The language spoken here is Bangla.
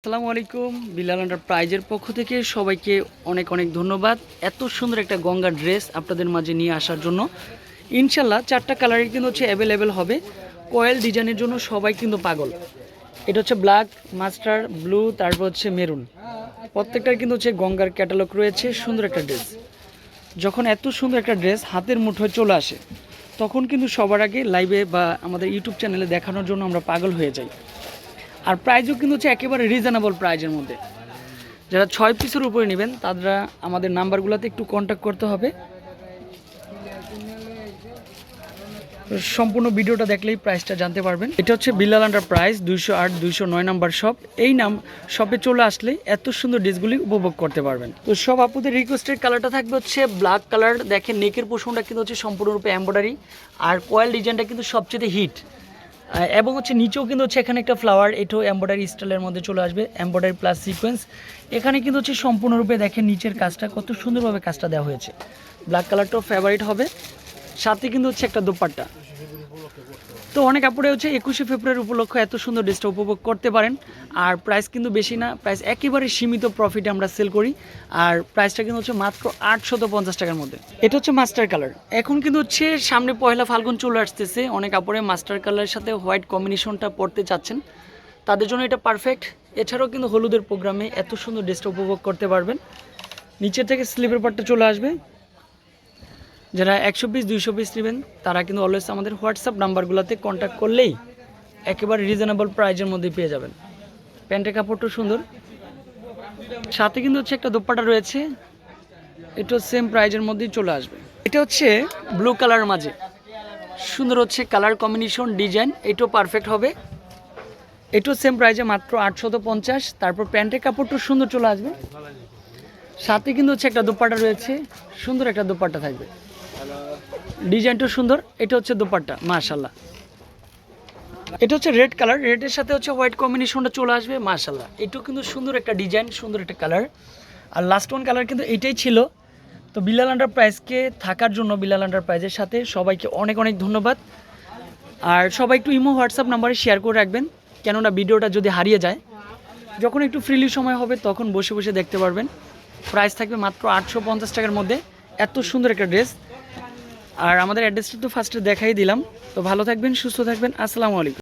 আসসালামু আলাইকুম বিলাল প্রাইজের পক্ষ থেকে সবাইকে অনেক অনেক ধন্যবাদ। এত সুন্দর একটা গঙ্গা ড্রেস আপনাদের মাঝে নিয়ে আসার জন্য। ইনশাল্লাহ চারটা কালারই কিন্তু হচ্ছে অ্যাভেলেবেল হবে। কয়েল ডিজাইনের জন্য সবাই কিন্তু পাগল। এটা হচ্ছে ব্ল্যাক মাস্টার ব্লু তারপর হচ্ছে মেরুন প্রত্যেকটার কিন্তু হচ্ছে গঙ্গার ক্যাটালগ রয়েছে, সুন্দর একটা ড্রেস। যখন এত সুন্দর একটা ড্রেস হাতের মুঠোয় চলে আসে, তখন কিন্তু সবার আগে লাইভে বা আমাদের ইউটিউব চ্যানেলে দেখানোর জন্য আমরা পাগল হয়ে যাই। আর প্রাইসও কিন্তু হচ্ছে একেবারে রিজনেবল প্রাইজের মধ্যে। যারা ছয় পিসের উপরে নেবেন, তারা আমাদের নাম্বারগুলোতে একটু কন্ট্যাক্ট করতে হবে। সম্পূর্ণ ভিডিওটা দেখলেই প্রাইসটা জানতে পারবেন। এটা হচ্ছে বিল্লাল আন্ডার প্রাইস দুইশো আট, দুইশো নয় নাম্বার শপ এই নাম শপে চলে আসলে এত সুন্দর ড্রেসগুলি উপভোগ করতে পারবেন। তো সব আপুদের রিকোয়েস্টেড কালারটা থাকবে হচ্ছে ব্ল্যাক কালার দেখেন নেকের পোষণটা কিন্তু হচ্ছে সম্পূর্ণরূপে এম্ব্রয়ডারি আর কয়েল ডিজাইনটা কিন্তু সবচেয়ে হিট এবং হচ্ছে নিচেও কিন্তু হচ্ছে এখানে একটা ফ্লাওয়ার এটাও এম্ব্রয়ডারি স্টাইলের মধ্যে চলে আসবে এম্ব্রয়ডারি প্লাস সিকোয়েন্স এখানে কিন্তু হচ্ছে সম্পূর্ণরূপে দেখেন নিচের কাজটা কত সুন্দরভাবে কাজটা দেওয়া হয়েছে। ব্ল্যাক কালারটাও ফেভারিট হবে। সাথে কিন্তু হচ্ছে একটা দোপাট্টা। তো অনেক আপুরে হচ্ছে একুশে ফেব্রুয়ারি উপলক্ষ এত সুন্দর ড্রেসটা উপভোগ করতে পারেন। আর প্রাইস কিন্তু বেশি না প্রাইস একেবারে সীমিত প্রফিটে আমরা সেল করি। আর প্রাইসটা কিন্তু হচ্ছে মাত্র আটশত পঞ্চাশ টাকার মধ্যে। এটা হচ্ছে মাস্টার কালার এখন কিন্তু হচ্ছে সামনে পয়লা ফাল্গুন চলে আসতেছে। অনেক আপুরে মাস্টার কালারের সাথে হোয়াইট কম্বিনেশনটা পড়তে চাচ্ছেন। তাদের জন্য এটা পারফেক্ট এছাড়াও কিন্তু হলুদের প্রোগ্রামে এত সুন্দর ড্রেসটা উপভোগ করতে পারবেন। নিচে থেকে স্লিপের পার্টটা চলে আসবে। যারা একশো পিস দুইশো পিস নেবেন, তারা কিন্তু অলওয়েজ আমাদের হোয়াটসঅ্যাপ নাম্বারগুলোতে কন্ট্যাক্ট করলেই একেবারে রিজনেবল প্রাইজের মধ্যে পেয়ে যাবেন। প্যান্টের কাপড়টা সুন্দর। সাথে কিন্তু হচ্ছে একটা দোপাটা রয়েছে। এটা সেম প্রাইজের মধ্যেই চলে আসবে। এটা হচ্ছে ব্লু কালার মাঝে। সুন্দর হচ্ছে কালার কম্বিনেশন ডিজাইন এটাও পারফেক্ট হবে। এটাও সেম প্রাইজে মাত্র আটশত পঞ্চাশ। তারপর প্যান্টের কাপড়টা সুন্দর চলে আসবে। সাথে কিন্তু হচ্ছে একটা দোপাট্টা রয়েছে। সুন্দর একটা দোপাট্টা থাকবে। ডিজাইনটা সুন্দর, এটা হচ্ছে দোপাট্টা মাশাল্লাহ এটা হচ্ছে রেড কালার রেডের সাথে হচ্ছে হোয়াইট কম্বিনেশনটা চলে আসবে মাশাল্লাহ এটাও কিন্তু সুন্দর একটা ডিজাইন, সুন্দর একটা কালার আর লাস্ট ওয়ান কালার কিন্তু এটাই ছিল। তো বিলাল আন্ডার প্রাইজকে থাকার জন্য বিলাল আন্ডার প্রাইজের সাথে সবাইকে অনেক অনেক ধন্যবাদ। আর সবাই একটু ইমো হোয়াটসঅ্যাপ নাম্বারে শেয়ার করে রাখবেন, কেননা ভিডিওটা যদি হারিয়ে যায়, যখন একটু ফ্রিলি সময় হবে, তখন বসে বসে দেখতে পারবেন। প্রাইস থাকবে মাত্র আটশো পঞ্চাশ টাকার মধ্যে। এত সুন্দর একটা ড্রেস আর আমাদের অ্যাড্রেসটা তো ফার্স্টে দেখাই দিলাম। তো ভালো থাকবেন সুস্থ থাকবেন। আসসালামু আলাইকুম।